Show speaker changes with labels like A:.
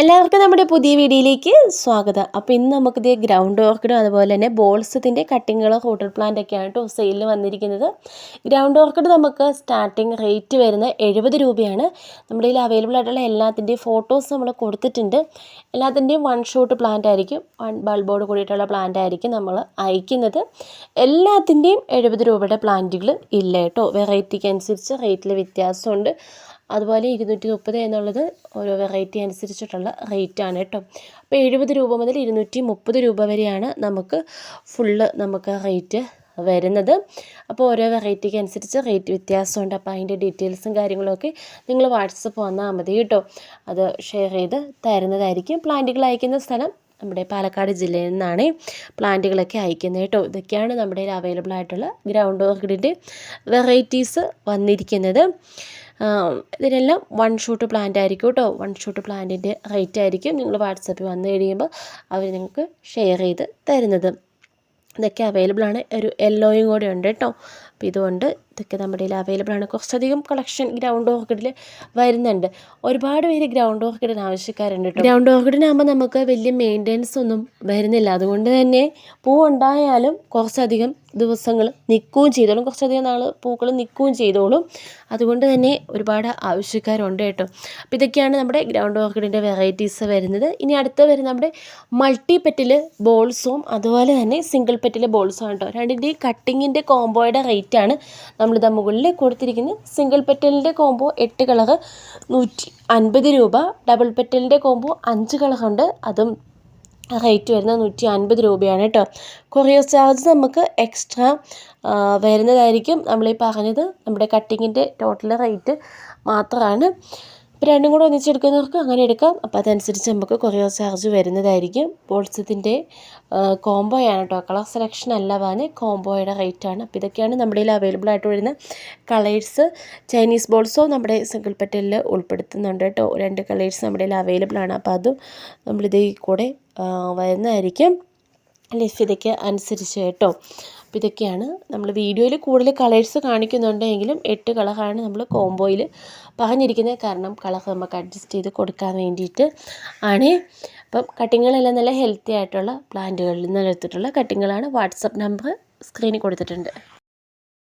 A: എല്ലാവർക്കും നമ്മുടെ പുതിയ വീഡിയോയിലേക്ക് സ്വാഗതം. അപ്പോൾ ഇന്ന് നമുക്ക് ഇത് ഗ്രൗണ്ട് ഓർക്കിഡും അതുപോലെ തന്നെ ബോൾസത്തിന്റെ കട്ടിങ്ങുകളും ഹോട്ടൽ പ്ലാന്റ് ഒക്കെയാണ് കേട്ടോ സെയിലിൽ വന്നിരിക്കുന്നത്. ഗ്രൗണ്ട് ഓർക്കിഡ് നമുക്ക് സ്റ്റാർട്ടിങ് റേറ്റ് വരുന്നത് എഴുപത് രൂപയാണ്. നമ്മുടെ കയ്യിൽ അവൈലബിൾ ആയിട്ടുള്ള എല്ലാത്തിന്റെയും ഫോട്ടോസ് നമ്മൾ കൊടുത്തിട്ടുണ്ട്. എല്ലാത്തിന്റെയും വൺ ഷോട്ട് പ്ലാന്റ് ആയിരിക്കും. വൺ ബൾബോട് കൂടിയിട്ടുള്ള പ്ലാന്റ് ആയിരിക്കും നമ്മൾ അയക്കുന്നത്. എല്ലാത്തിന്റെയും എഴുപത് രൂപയുടെ പ്ലാന്റുകൾ ഇല്ല കേട്ടോ. വെറൈറ്റിക്ക് അനുസരിച്ച് റേറ്റിൽ വ്യത്യാസമുണ്ട്. അതുപോലെ ഇരുന്നൂറ്റി മുപ്പത് എന്നുള്ളത് ഓരോ വെറൈറ്റി അനുസരിച്ചിട്ടുള്ള റേറ്റാണ് കേട്ടോ. അപ്പോൾ എഴുപത് രൂപ മുതൽ ഇരുന്നൂറ്റി മുപ്പത് രൂപ വരെയാണ് നമുക്ക് ഫുള്ള് നമുക്ക് റേറ്റ് വരുന്നത്. അപ്പോൾ ഓരോ വെറൈറ്റിക്ക് അനുസരിച്ച് റേറ്റ് വ്യത്യാസമുണ്ട്. അപ്പോൾ അതിന്റെ ഡീറ്റെയിൽസും കാര്യങ്ങളൊക്കെ നിങ്ങൾ വാട്സപ്പ് വന്നാൽ മതി കേട്ടോ. അത് ഷെയർ ചെയ്ത് തരുന്നതായിരിക്കും. പ്ലാന്റുകൾ അയക്കുന്ന സ്ഥലം നമ്മുടെ പാലക്കാട് ജില്ലയിൽ നിന്നാണ് പ്ലാന്റുകളൊക്കെ അയക്കുന്നത് കേട്ടോ. ഇതൊക്കെയാണ് നമ്മുടെ അവൈലബിൾ ആയിട്ടുള്ള ഗ്രൗണ്ട് ഓർക്കിഡിന്റെ വെറൈറ്റീസ് വന്നിരിക്കുന്നത്. ഇതിനെല്ലാം വൺ ഷൂട്ട് പ്ലാന്റ് ആയിരിക്കും കേട്ടോ. വൺ ഷൂട്ട് പ്ലാന്റിന്റെ റേറ്റ് ആയിരിക്കും നിങ്ങൾ വാട്സപ്പിൽ വന്നു കഴിയുമ്പോൾ അവർ നിങ്ങൾക്ക് ഷെയർ ചെയ്ത് തരുന്നത്. ഇതൊക്കെ അവൈലബിൾ ആണ്. ഒരു യെല്ലോയും കൂടെ ഉണ്ട് കേട്ടോ. അപ്പോൾ ഇതുകൊണ്ട് ഇതൊക്കെ നമ്മുടെ കയ്യിൽ അവൈലബിൾ ആണ്. കുറച്ചധികം കളക്ഷൻ ഗ്രൗണ്ട് ഓർക്കിഡിൽ വരുന്നുണ്ട്. ഒരുപാട് പേര് ഗ്രൗണ്ട് ഓർക്കിഡിന് ആവശ്യക്കാരുണ്ട് കേട്ടോ ഗ്രൗണ്ട് ഓർക്കിഡിനാകുമ്പോൾ നമുക്ക് വലിയ മെയിന്റെനൻസ് ഒന്നും വരുന്നില്ല. അതുകൊണ്ട് തന്നെ പൂ ഉണ്ടായാലും കുറച്ചധികം ദിവസങ്ങൾ നിൽക്കുകയും ചെയ്തോളും. കുറച്ചധികം നാൾ പൂക്കൾ നിൽക്കുകയും ചെയ്തോളും. അതുകൊണ്ട് തന്നെ ഒരുപാട് ആവശ്യക്കാരുണ്ട് കേട്ടോ. അപ്പോൾ ഇതൊക്കെയാണ് നമ്മുടെ ഗ്രൗണ്ട് ഓർക്കിഡിന്റെ വെറൈറ്റീസ് വരുന്നത്. ഇനി അടുത്ത വരുന്ന നമ്മുടെ മൾട്ടി പെറ്റിൽ ബോൾസും അതുപോലെ തന്നെ സിംഗിൾ പെറ്റിൽ ബോൾസും കേട്ടോ രണ്ടിന്റെയും കട്ടിങ്ങിന്റെ കോംബോയുടെ റേറ്റാണ് നമ്മളിത് മുകളിൽ കൊടുത്തിരിക്കുന്നത്. സിംഗിൾ പെറ്റലിന്റെ കോംബോ എട്ട് കളറ് നൂറ്റി അൻപത് രൂപ. ഡബിൾ പെറ്റലിന്റെ കോംബോ അഞ്ച് കളറുണ്ട് അതും റേറ്റ് വരുന്നത് നൂറ്റി അൻപത് രൂപയാണ് കേട്ടോ കൊറിയർ ചാർജ് നമുക്ക് എക്സ്ട്രാ വരുന്നതായിരിക്കും. നമ്മളീ പറഞ്ഞത് നമ്മുടെ കട്ടിങ്ങിന്റെ ടോട്ടൽ റേറ്റ് മാത്രമാണ് ഇപ്പോൾ രണ്ടും കൂടെ ഒന്നിച്ചെടുക്കുന്നവർക്ക് അങ്ങനെ എടുക്കാം. അപ്പോൾ അതനുസരിച്ച് നമുക്ക് കൊറിയർ ചാർജ് വരുന്നതായിരിക്കും. ബോൾസത്തിന്റെ കോംബോയാണ് കേട്ടോ. കളർ സെലക്ഷൻ അല്ല പറഞ്ഞ് കോംബോയുടെ റേറ്റാണ്. അപ്പോൾ ഇതൊക്കെയാണ് നമ്മുടെ കയ്യിൽ അവൈലബിൾ ആയിട്ട് വരുന്ന കളേഴ്സ്. ചൈനീസ് ബോൾസോ നമ്മുടെ സിംഗിൾ പെറ്റലിൽ ഉൾപ്പെടുത്തുന്നുണ്ട് കേട്ടോ. രണ്ട് കളേഴ്സ് നമ്മുടെ കയ്യിൽ അവൈലബിൾ ആണ്. അപ്പോൾ അതും നമ്മളിതേ കൂടെ വരുന്നതായിരിക്കും. ലഭ്യതയ്ക്ക് അനുസരിച്ച് കേട്ടോ. അപ്പോൾ ഇതൊക്കെയാണ്. നമ്മൾ വീഡിയോയിൽ കൂടുതൽ കളേഴ്സ് കാണിക്കുന്നുണ്ടെങ്കിലും എട്ട് കളറാണ് നമ്മൾ കോംബോയിൽ പറഞ്ഞിരിക്കുന്നത്. കാരണം കളർ നമുക്ക് അഡ്ജസ്റ്റ് ചെയ്ത് കൊടുക്കാൻ വേണ്ടിയിട്ട് ആണ്. അപ്പം കട്ടിങ്ങുകളെല്ലാം നല്ല ഹെൽത്തി ആയിട്ടുള്ള പ്ലാന്റുകളിൽ നിന്ന് എടുത്തിട്ടുള്ള കട്ടിങ്ങുകളാണ് വാട്സപ്പ് നമ്പർ സ്ക്രീനിൽ കൊടുത്തിട്ടുണ്ട്.